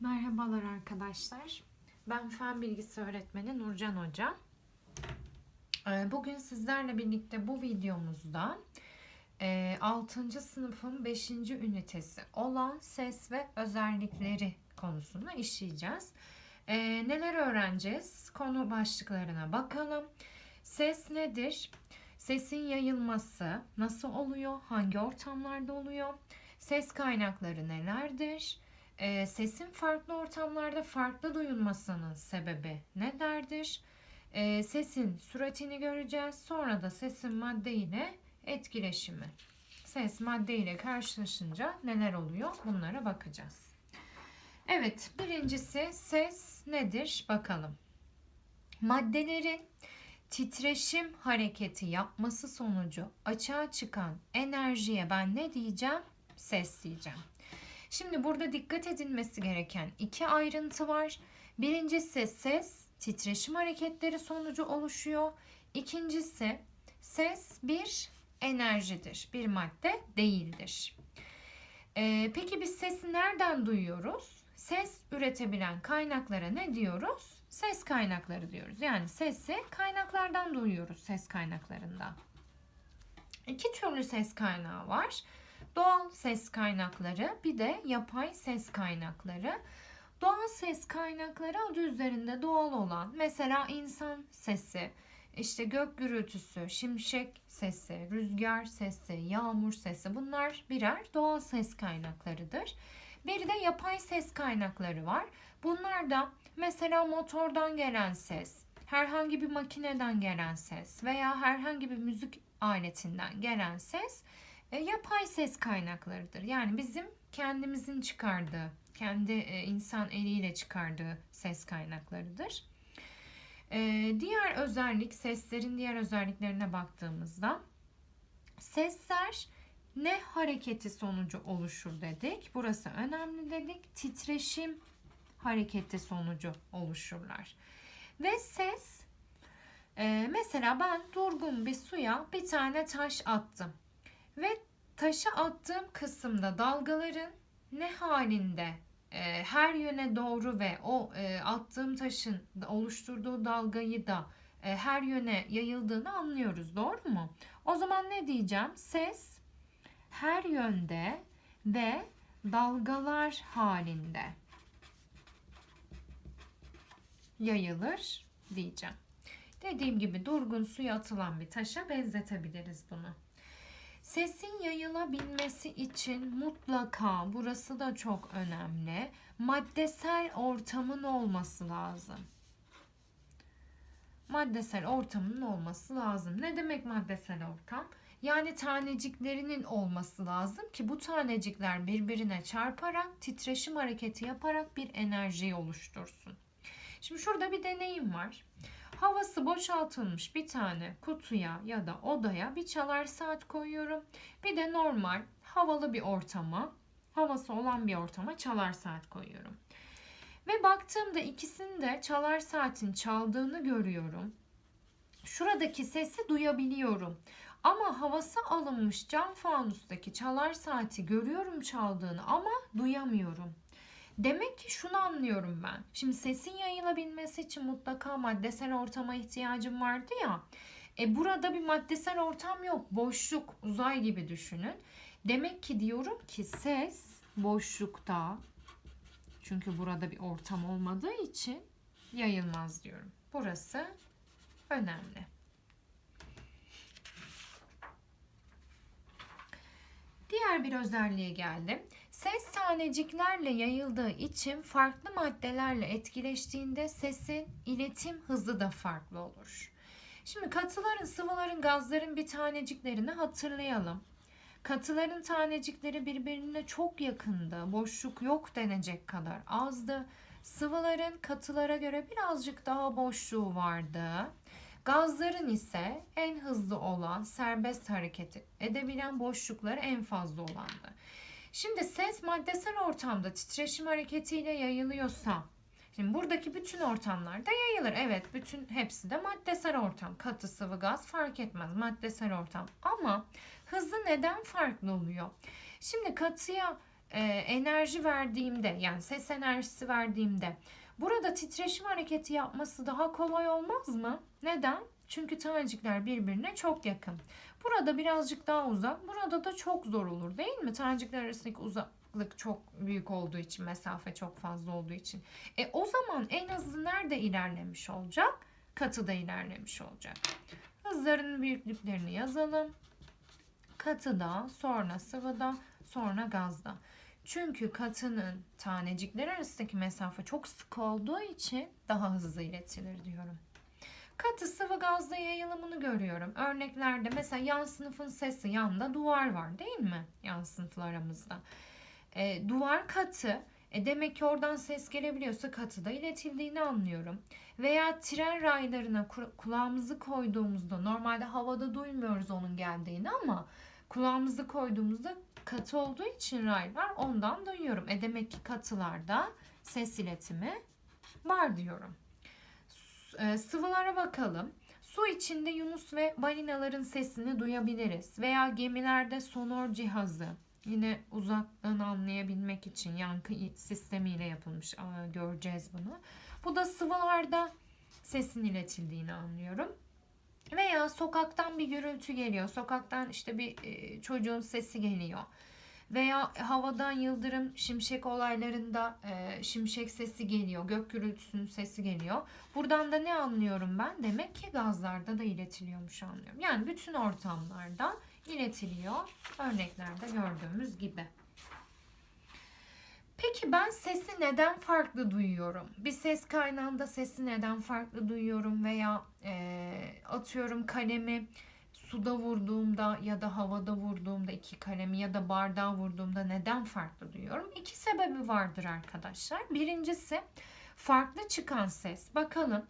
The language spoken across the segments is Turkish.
Merhabalar arkadaşlar. Ben fen bilgisi öğretmeni Nurcan Hoca. Ee, Bugün sizlerle birlikte bu videomuzda 6. sınıfın 5. ünitesi olan ses ve özellikleri konusunu işleyeceğiz. Ee, Neler öğreneceğiz? Konu başlıklarına bakalım. Ses nedir? Sesin yayılması nasıl oluyor? Hangi ortamlarda oluyor? Ses kaynakları nelerdir? Ee, sesin farklı ortamlarda farklı duyulmasının sebebi nelerdir? Ee, sesin süratini göreceğiz. Sonra da sesin madde ile etkileşimi. Ses madde ile karşılaşınca neler oluyor? Bunlara bakacağız. Evet, birincisi ses nedir? Bakalım. Maddelerin titreşim hareketi yapması sonucu açığa çıkan enerjiye ben ne diyeceğim? Ses diyeceğim. Şimdi burada dikkat edilmesi gereken iki ayrıntı var. Birincisi ses titreşim hareketleri sonucu oluşuyor. İkincisi ses bir enerjidir, bir madde değildir. Ee, peki biz sesi nereden duyuyoruz? Ses üretebilen kaynaklara ne diyoruz? Ses kaynakları diyoruz. Yani sesi kaynaklardan duyuyoruz ses kaynaklarından. İki türlü ses kaynağı var. Doğal ses kaynakları bir de yapay ses kaynakları. Doğal ses kaynakları adı üzerinde doğal olan mesela insan sesi, işte gök gürültüsü, şimşek sesi, rüzgar sesi, yağmur sesi bunlar birer doğal ses kaynaklarıdır. Bir de yapay ses kaynakları var. Bunlar da mesela motordan gelen ses, herhangi bir makineden gelen ses veya herhangi bir müzik aletinden gelen ses e, yapay ses kaynaklarıdır. Yani bizim kendimizin çıkardığı, kendi e, insan eliyle çıkardığı ses kaynaklarıdır. E, diğer özellik, seslerin diğer özelliklerine baktığımızda sesler ne hareketi sonucu oluşur dedik. Burası önemli dedik. Titreşim hareketi sonucu oluşurlar. Ve ses mesela ben durgun bir suya bir tane taş attım. Ve taşı attığım kısımda dalgaların ne halinde e, her yöne doğru ve o e, attığım taşın oluşturduğu dalgayı da e, her yöne yayıldığını anlıyoruz. Doğru mu? O zaman ne diyeceğim? Ses her yönde ve dalgalar halinde yayılır diyeceğim. Dediğim gibi durgun suya atılan bir taşa benzetebiliriz bunu. Sesin yayılabilmesi için mutlaka burası da çok önemli. Maddesel ortamın olması lazım. Maddesel ortamın olması lazım. Ne demek maddesel ortam? Yani taneciklerinin olması lazım ki bu tanecikler birbirine çarparak titreşim hareketi yaparak bir enerji oluştursun. Şimdi şurada bir deneyim var. Havası boşaltılmış bir tane kutuya ya da odaya bir çalar saat koyuyorum. Bir de normal havalı bir ortama, havası olan bir ortama çalar saat koyuyorum. Ve baktığımda ikisinde çalar saatin çaldığını görüyorum. Şuradaki sesi duyabiliyorum. Ama havası alınmış cam fanustaki çalar saati görüyorum çaldığını ama duyamıyorum. Demek ki şunu anlıyorum ben. Şimdi sesin yayılabilmesi için mutlaka maddesel ortama ihtiyacım vardı ya. E burada bir maddesel ortam yok. Boşluk, uzay gibi düşünün. Demek ki diyorum ki ses boşlukta çünkü burada bir ortam olmadığı için yayılmaz diyorum. Burası önemli. Diğer bir özelliğe geldim. Ses taneciklerle yayıldığı için farklı maddelerle etkileştiğinde sesin iletim hızı da farklı olur. Şimdi katıların, sıvıların, gazların bir taneciklerini hatırlayalım. Katıların tanecikleri birbirine çok yakındı. Boşluk yok denecek kadar azdı. Sıvıların katılara göre birazcık daha boşluğu vardı. Gazların ise en hızlı olan, serbest hareket edebilen boşlukları en fazla olandı. Şimdi ses maddesel ortamda titreşim hareketiyle yayılıyorsa Şimdi buradaki bütün ortamlarda yayılır. Evet bütün hepsi de maddesel ortam. Katı sıvı gaz fark etmez. Maddesel ortam. Ama hızı neden farklı oluyor? Şimdi katıya e, enerji verdiğimde yani ses enerjisi verdiğimde burada titreşim hareketi yapması daha kolay olmaz mı? Neden? Çünkü tanecikler birbirine çok yakın. Burada birazcık daha uzak. Burada da çok zor olur değil mi? Tanecikler arasındaki uzaklık çok büyük olduğu için, mesafe çok fazla olduğu için. E o zaman en hızlı nerede ilerlemiş olacak? Katıda ilerlemiş olacak. Hızların büyüklüklerini yazalım. Katıda, sonra sıvıda, sonra gazda. Çünkü katının tanecikler arasındaki mesafe çok sık olduğu için daha hızlı iletilir diyorum. Katı sıvı gazda yayılımını görüyorum. Örneklerde mesela yan sınıfın sesi yanında duvar var değil mi? Yan sınıflar aramızda. E, duvar katı. E, demek ki oradan ses gelebiliyorsa katıda iletildiğini anlıyorum. Veya tren raylarına kulağımızı koyduğumuzda normalde havada duymuyoruz onun geldiğini ama kulağımızı koyduğumuzda katı olduğu için raylar ondan duyuyorum. E demek ki katılarda ses iletimi var diyorum. E, sıvılara bakalım. Su içinde yunus ve balinaların sesini duyabiliriz. Veya gemilerde sonor cihazı. Yine uzaktan anlayabilmek için yankı sistemiyle yapılmış. Göreceğiz bunu. Bu da sıvılarda sesin iletildiğini anlıyorum. Veya sokaktan bir gürültü geliyor. Sokaktan işte bir e, çocuğun sesi geliyor. Veya havadan yıldırım, şimşek olaylarında e, şimşek sesi geliyor. Gök gürültüsünün sesi geliyor. Buradan da ne anlıyorum ben? Demek ki gazlarda da iletiliyormuş anlıyorum. Yani bütün ortamlarda iletiliyor. Örneklerde gördüğümüz gibi. Peki ben sesi neden farklı duyuyorum? Bir ses kaynağında sesi neden farklı duyuyorum veya e, atıyorum kalemi suda vurduğumda ya da havada vurduğumda iki kalemi ya da bardağa vurduğumda neden farklı duyuyorum? İki sebebi vardır arkadaşlar. Birincisi farklı çıkan ses. Bakalım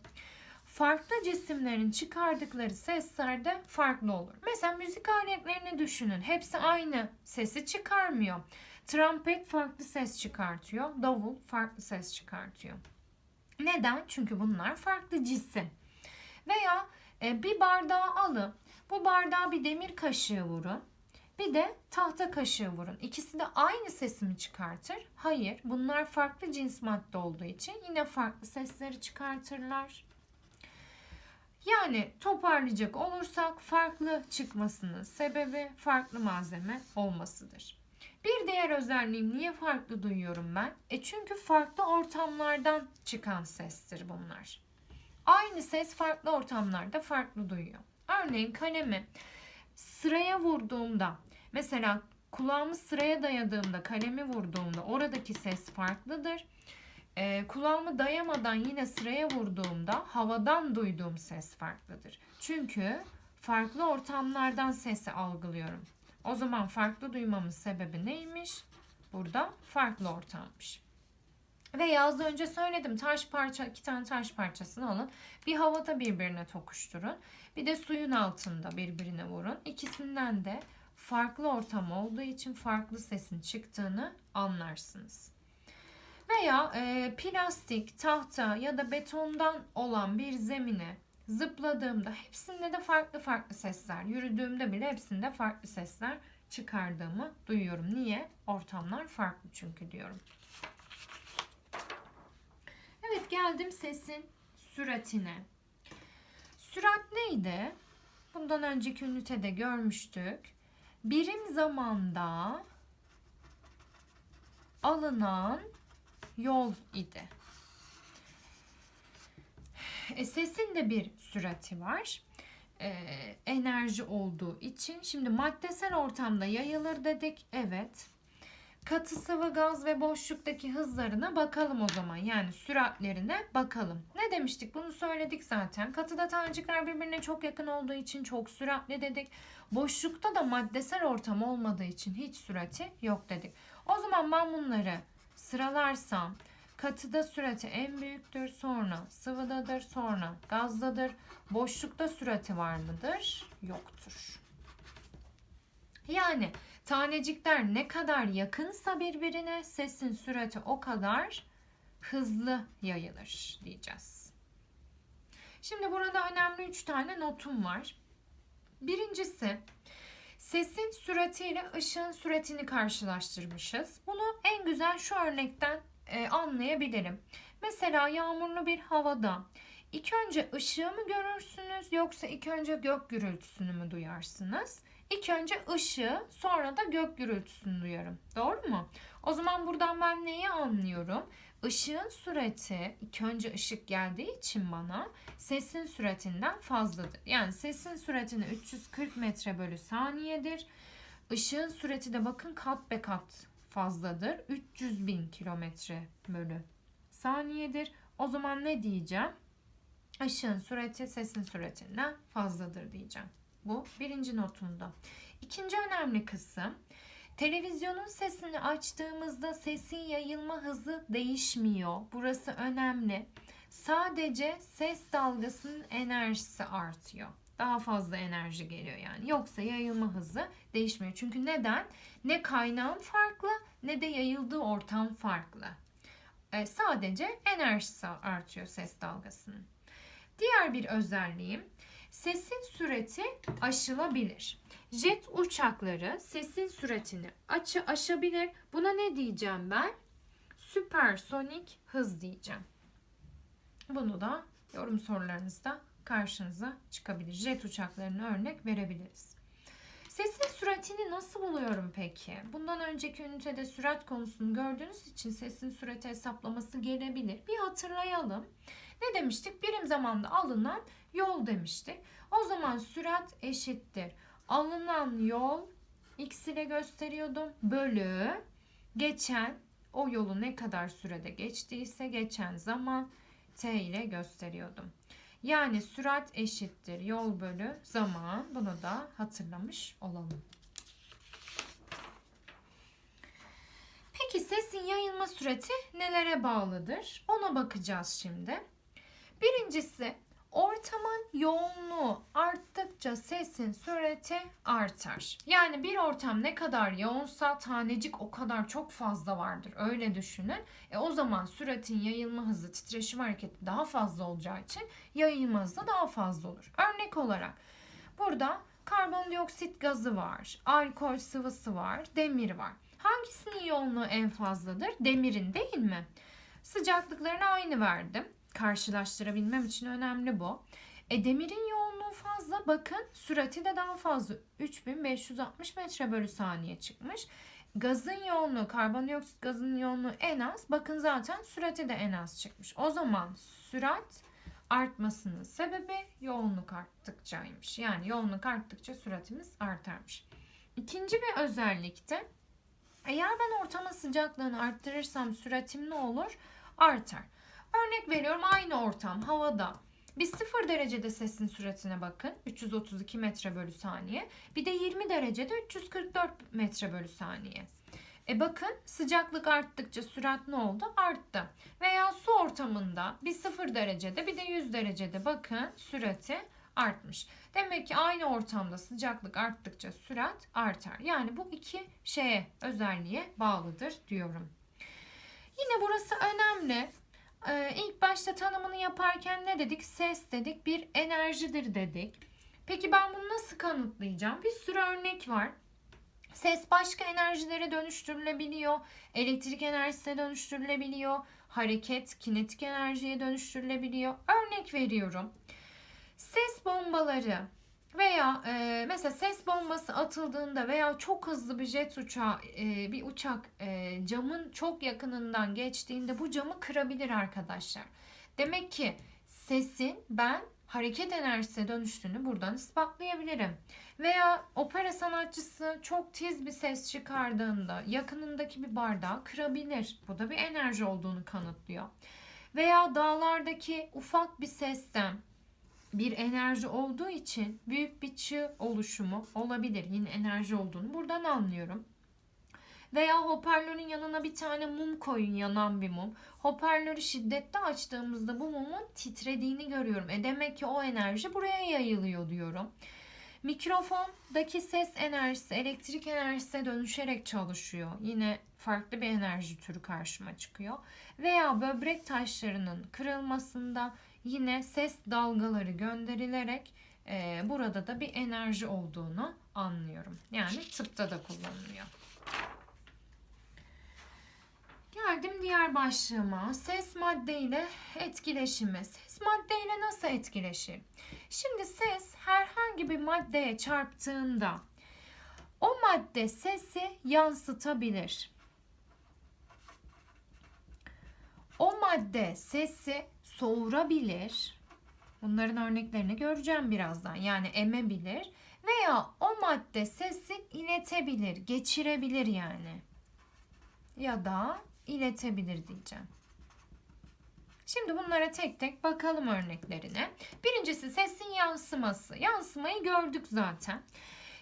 farklı cisimlerin çıkardıkları sesler de farklı olur. Mesela müzik aletlerini düşünün. Hepsi aynı sesi çıkarmıyor. Trompet farklı ses çıkartıyor. Davul farklı ses çıkartıyor. Neden? Çünkü bunlar farklı cisim. Veya e, bir bardağı alın. Bu bardağa bir demir kaşığı vurun. Bir de tahta kaşığı vurun. İkisi de aynı sesimi çıkartır. Hayır, bunlar farklı cins madde olduğu için yine farklı sesleri çıkartırlar. Yani toparlayacak olursak farklı çıkmasının sebebi farklı malzeme olmasıdır. Bir diğer özelliğim niye farklı duyuyorum ben? E çünkü farklı ortamlardan çıkan sestir bunlar. Aynı ses farklı ortamlarda farklı duyuyor. Örneğin kalemi sıraya vurduğumda mesela kulağımı sıraya dayadığımda kalemi vurduğumda oradaki ses farklıdır. E, kulağımı dayamadan yine sıraya vurduğumda havadan duyduğum ses farklıdır. Çünkü farklı ortamlardan sesi algılıyorum. O zaman farklı duymamın sebebi neymiş? Burada farklı ortammış. Ve az önce söyledim taş parça iki tane taş parçasını alın. Bir havada birbirine tokuşturun. Bir de suyun altında birbirine vurun. İkisinden de farklı ortam olduğu için farklı sesin çıktığını anlarsınız. Veya e, plastik, tahta ya da betondan olan bir zemine zıpladığımda hepsinde de farklı farklı sesler, yürüdüğümde bile hepsinde farklı sesler çıkardığımı duyuyorum. Niye? Ortamlar farklı çünkü diyorum. Evet geldim sesin süratine. Sürat neydi? Bundan önceki ünitede görmüştük. Birim zamanda alınan yol idi. E, sesin de bir sürati var. E, enerji olduğu için. Şimdi maddesel ortamda yayılır dedik. Evet. Katı sıvı gaz ve boşluktaki hızlarına bakalım o zaman. Yani süratlerine bakalım. Ne demiştik? Bunu söyledik zaten. Katıda tanecikler birbirine çok yakın olduğu için çok süratli dedik. Boşlukta da maddesel ortam olmadığı için hiç sürati yok dedik. O zaman ben bunları sıralarsam katıda sürati en büyüktür, sonra sıvıdadır, sonra gazdadır. Boşlukta sürati var mıdır? Yoktur. Yani Tanecikler ne kadar yakınsa birbirine sesin sürati o kadar hızlı yayılır diyeceğiz. Şimdi burada önemli 3 tane notum var. Birincisi Sesin süratiyle ışığın süratini karşılaştırmışız. Bunu en güzel şu örnekten e, anlayabilirim. Mesela yağmurlu bir havada ilk önce ışığı mı görürsünüz yoksa ilk önce gök gürültüsünü mü duyarsınız? İlk önce ışığı sonra da gök gürültüsünü duyarım. Doğru mu? O zaman buradan ben neyi anlıyorum? Işığın sürati ilk önce ışık geldiği için bana sesin süratinden fazladır. Yani sesin süratini 340 metre bölü saniyedir. Işığın sürati de bakın kat be kat fazladır. 300 bin kilometre bölü saniyedir. O zaman ne diyeceğim? Işığın sürati sesin süratinden fazladır diyeceğim. Bu birinci notumda. İkinci önemli kısım Televizyonun sesini açtığımızda sesin yayılma hızı değişmiyor. Burası önemli. Sadece ses dalgasının enerjisi artıyor. Daha fazla enerji geliyor yani. Yoksa yayılma hızı değişmiyor. Çünkü neden? Ne kaynağın farklı ne de yayıldığı ortam farklı. E, sadece enerjisi artıyor ses dalgasının. Diğer bir özelliğim sesin sürati aşılabilir. Jet uçakları sesin süratini açı aşabilir. Buna ne diyeceğim ben? Süpersonik hız diyeceğim. Bunu da yorum sorularınızda karşınıza çıkabilir. Jet uçaklarına örnek verebiliriz. Sesin süratini nasıl buluyorum peki? Bundan önceki ünitede sürat konusunu gördüğünüz için sesin sürati hesaplaması gelebilir. Bir hatırlayalım. Ne demiştik? Birim zamanda alınan yol demiştik. O zaman sürat eşittir alınan yol x ile gösteriyordum. Bölü geçen o yolu ne kadar sürede geçtiyse geçen zaman t ile gösteriyordum. Yani sürat eşittir yol bölü zaman. Bunu da hatırlamış olalım. Peki sesin yayılma süreti nelere bağlıdır? Ona bakacağız şimdi. Birincisi Ortamın yoğunluğu arttıkça sesin sürati artar. Yani bir ortam ne kadar yoğunsa tanecik o kadar çok fazla vardır. Öyle düşünün. E o zaman süratin yayılma hızı, titreşim hareketi daha fazla olacağı için yayılma hızı daha fazla olur. Örnek olarak burada karbondioksit gazı var, alkol sıvısı var, demir var. Hangisinin yoğunluğu en fazladır? Demirin değil mi? Sıcaklıklarını aynı verdim karşılaştırabilmem için önemli bu. E, demirin yoğunluğu fazla. Bakın sürati de daha fazla. 3560 metre bölü saniye çıkmış. Gazın yoğunluğu, karbondioksit gazının yoğunluğu en az. Bakın zaten sürati de en az çıkmış. O zaman sürat artmasının sebebi yoğunluk arttıkçaymış. Yani yoğunluk arttıkça süratimiz artarmış. İkinci bir özellikte eğer ben ortamın sıcaklığını arttırırsam süratim ne olur? Artar. Örnek veriyorum aynı ortam havada. Biz 0 derecede sesin süratine bakın. 332 metre bölü saniye. Bir de 20 derecede 344 metre bölü saniye. E bakın sıcaklık arttıkça sürat ne oldu? Arttı. Veya su ortamında bir 0 derecede bir de 100 derecede bakın sürati artmış. Demek ki aynı ortamda sıcaklık arttıkça sürat artar. Yani bu iki şeye özelliğe bağlıdır diyorum. Yine burası önemli. Ee, ilk başta tanımını yaparken ne dedik? Ses dedik, bir enerjidir dedik. Peki ben bunu nasıl kanıtlayacağım? Bir sürü örnek var. Ses başka enerjilere dönüştürülebiliyor. Elektrik enerjisine dönüştürülebiliyor. Hareket kinetik enerjiye dönüştürülebiliyor. Örnek veriyorum. Ses bombaları veya e, mesela ses bombası atıldığında veya çok hızlı bir jet uçağı, e, bir uçak e, camın çok yakınından geçtiğinde bu camı kırabilir arkadaşlar. Demek ki sesin ben hareket enerjisine dönüştüğünü buradan ispatlayabilirim. Veya opera sanatçısı çok tiz bir ses çıkardığında yakınındaki bir bardağı kırabilir. Bu da bir enerji olduğunu kanıtlıyor. Veya dağlardaki ufak bir sesten bir enerji olduğu için büyük bir çığ oluşumu olabilir. Yine enerji olduğunu buradan anlıyorum. Veya hoparlörün yanına bir tane mum koyun yanan bir mum. Hoparlörü şiddetli açtığımızda bu mumun titrediğini görüyorum. E demek ki o enerji buraya yayılıyor diyorum. Mikrofondaki ses enerjisi elektrik enerjisine dönüşerek çalışıyor. Yine farklı bir enerji türü karşıma çıkıyor. Veya böbrek taşlarının kırılmasında yine ses dalgaları gönderilerek e, burada da bir enerji olduğunu anlıyorum. Yani tıpta da kullanılıyor. Geldim diğer başlığıma. Ses maddeyle etkileşimi. Ses maddeyle nasıl etkileşir? Şimdi ses herhangi bir maddeye çarptığında o madde sesi yansıtabilir. O madde sesi soğurabilir. Bunların örneklerini göreceğim birazdan. Yani emebilir veya o madde sesi iletebilir, geçirebilir yani. Ya da iletebilir diyeceğim. Şimdi bunlara tek tek bakalım örneklerine. Birincisi sesin yansıması. Yansımayı gördük zaten.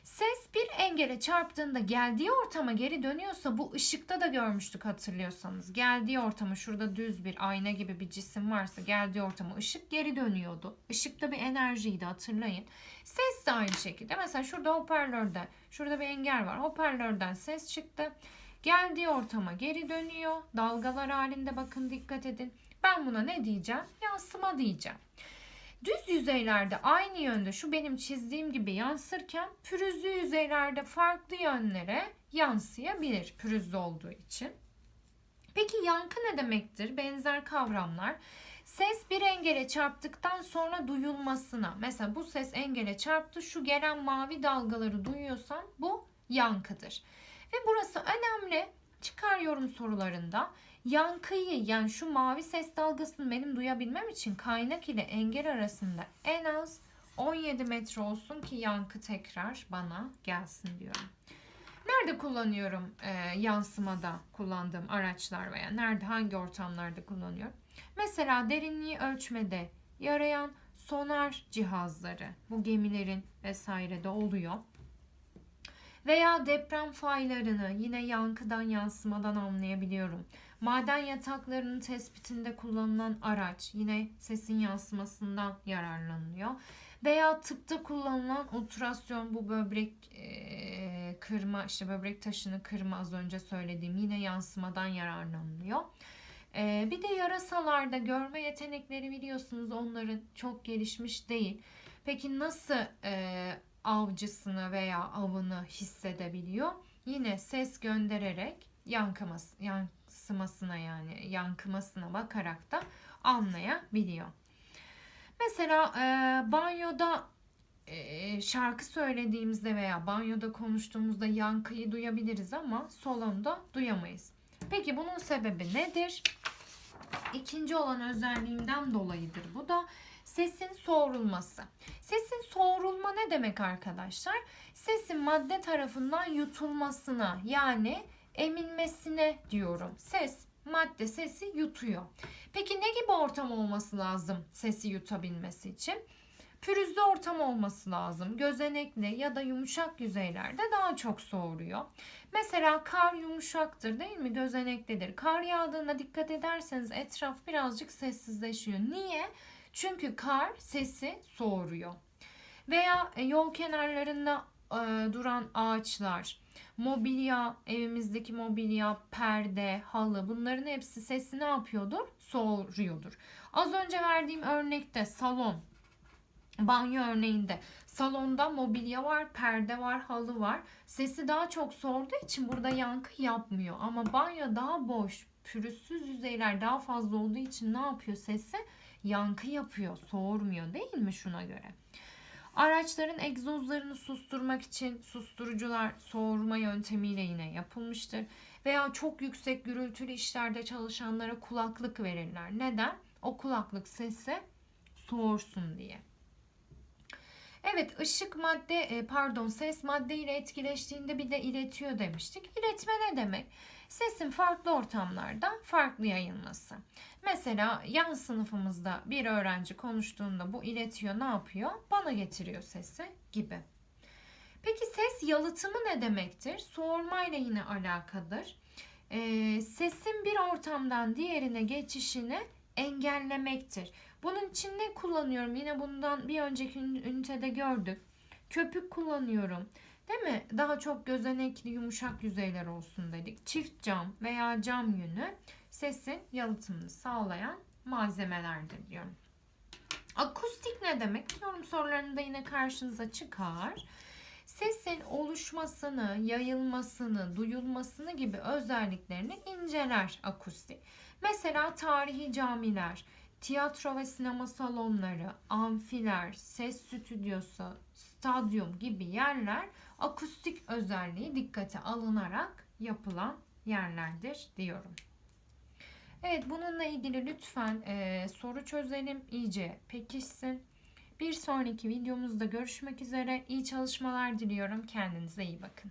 Ses bir engele çarptığında geldiği ortama geri dönüyorsa bu ışıkta da görmüştük hatırlıyorsanız. Geldiği ortama şurada düz bir ayna gibi bir cisim varsa geldiği ortama ışık geri dönüyordu. Işıkta bir enerjiydi hatırlayın. Ses de aynı şekilde. Mesela şurada hoparlörde şurada bir engel var. Hoparlörden ses çıktı. Geldiği ortama geri dönüyor. Dalgalar halinde bakın dikkat edin. Ben buna ne diyeceğim? Yansıma diyeceğim. Düz yüzeylerde aynı yönde şu benim çizdiğim gibi yansırken pürüzlü yüzeylerde farklı yönlere yansıyabilir pürüzlü olduğu için. Peki yankı ne demektir? Benzer kavramlar. Ses bir engele çarptıktan sonra duyulmasına. Mesela bu ses engele çarptı. Şu gelen mavi dalgaları duyuyorsan bu yankıdır. Ve burası önemli. Çıkar yorum sorularında yankıyı yani şu mavi ses dalgasını benim duyabilmem için kaynak ile engel arasında en az 17 metre olsun ki yankı tekrar bana gelsin diyorum. Nerede kullanıyorum e, yansımada kullandığım araçlar veya nerede hangi ortamlarda kullanıyorum? Mesela derinliği ölçmede yarayan sonar cihazları bu gemilerin vesairede oluyor. Veya deprem faylarını yine yankıdan yansımadan anlayabiliyorum. Maden yataklarının tespitinde kullanılan araç yine sesin yansımasından yararlanıyor. Veya tıpta kullanılan ultrasyon bu böbrek e, kırma işte böbrek taşını kırma az önce söylediğim yine yansımadan yararlanılıyor. E, bir de yarasalarda görme yetenekleri biliyorsunuz onların çok gelişmiş değil. Peki nasıl e, avcısını veya avını hissedebiliyor? Yine ses göndererek yankıması, yansımasına yani yankımasına bakarak da anlayabiliyor. Mesela e, banyoda e, şarkı söylediğimizde veya banyoda konuştuğumuzda yankıyı duyabiliriz ama salonda duyamayız. Peki bunun sebebi nedir? İkinci olan özelliğinden dolayıdır bu da sesin soğurulması. Sesin soğurulma ne demek arkadaşlar? Sesin madde tarafından yutulmasına yani emilmesine diyorum. Ses madde sesi yutuyor. Peki ne gibi ortam olması lazım sesi yutabilmesi için? Pürüzlü ortam olması lazım. Gözenekli ya da yumuşak yüzeylerde daha çok soğuruyor. Mesela kar yumuşaktır değil mi? Gözeneklidir. Kar yağdığında dikkat ederseniz etraf birazcık sessizleşiyor. Niye? Çünkü kar sesi soğuruyor. Veya e, yol kenarlarında e, duran ağaçlar, mobilya, evimizdeki mobilya, perde, halı bunların hepsi sesi ne yapıyordur? Soğuruyordur. Az önce verdiğim örnekte salon, banyo örneğinde salonda mobilya var, perde var, halı var. Sesi daha çok soğurduğu için burada yankı yapmıyor. Ama banyo daha boş, pürüzsüz yüzeyler daha fazla olduğu için ne yapıyor sesi? Yankı yapıyor, soğurmuyor değil mi şuna göre? Araçların egzozlarını susturmak için susturucular soğurma yöntemiyle yine yapılmıştır. Veya çok yüksek gürültülü işlerde çalışanlara kulaklık verirler. Neden? O kulaklık sesi soğursun diye. Evet ışık madde e, pardon ses madde ile etkileştiğinde bir de iletiyor demiştik. İletme ne demek? Sesin farklı ortamlarda farklı yayılması. Mesela yan sınıfımızda bir öğrenci konuştuğunda bu iletiyor ne yapıyor? Bana getiriyor sesi gibi. Peki ses yalıtımı ne demektir? Soğurma ile yine alakadır. Ee, sesin bir ortamdan diğerine geçişini engellemektir. Bunun için ne kullanıyorum? Yine bundan bir önceki ünitede gördük. Köpük kullanıyorum. Değil mi? Daha çok gözenekli yumuşak yüzeyler olsun dedik. Çift cam veya cam yünü sesin yalıtımını sağlayan malzemelerdir diyorum. Akustik ne demek? Yorum sorularında yine karşınıza çıkar. Sesin oluşmasını, yayılmasını, duyulmasını gibi özelliklerini inceler akustik. Mesela tarihi camiler, tiyatro ve sinema salonları, amfiler, ses stüdyosu, stadyum gibi yerler akustik özelliği dikkate alınarak yapılan yerlerdir diyorum. Evet bununla ilgili lütfen e, soru çözelim iyice pekişsin. Bir sonraki videomuzda görüşmek üzere. İyi çalışmalar diliyorum. Kendinize iyi bakın.